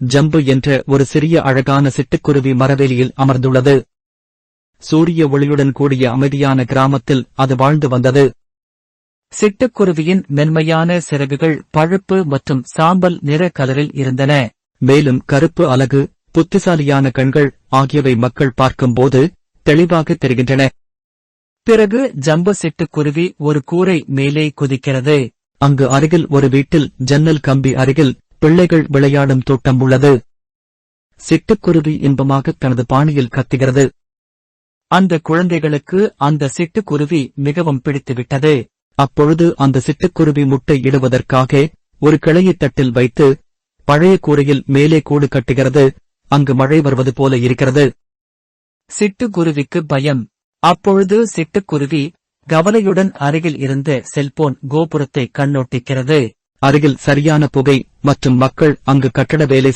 ஜம்பு என்ற ஒரு சிறிய அழகான சிட்டுக்குருவி மரவேலியில் அமர்ந்துள்ளது. சூரிய ஒளியுடன் கூடிய அமைதியான கிராமத்தில் அது வாழ்ந்து வந்தது. சிட்டுக்குருவியின் மென்மையான சிறகுகள் பழுப்பு மற்றும் சாம்பல் நிற கலரில் இருந்தன. மேலும் கருப்பு அலகு புத்திசாலியான கண்கள் ஆகியவை மக்கள் பார்க்கும்போது தெளிவாக தெரிகின்றன. பிறகு ஜம்பு சிட்டுக்குருவி ஒரு கூரை மேலே குதிக்கிறது. அங்கு அருகில் ஒரு வீட்டில் ஜன்னல் கம்பி அருகில் பிள்ளைகள் விளையாடும் தோட்டம் உள்ளது. சிட்டுக்குருவி இன்பமாக தனது பாணியில் கத்துகிறது. அந்த குழந்தைகளுக்கு அந்த சிட்டுக்குருவி மிகவும் பிடித்துவிட்டது. அப்பொழுது அந்த சிட்டுக்குருவி முட்டை இடுவதற்காக ஒரு கிளையைத் தட்டில் வைத்து பழைய கூரையில் மேலே கூடு கட்டுகிறது. அங்கு மழை வருவது போல இருக்கிறது. சிட்டுக்குருவிக்கு பயம். அப்பொழுது சிட்டுக்குருவி கவலையுடன் அருகில் இருந்த செல்போன் கோபுரத்தை கண்ணோட்டிக்கிறது. அருகில் சரியான புகை மற்றும் மக்கள் அங்கு கட்டட வேலை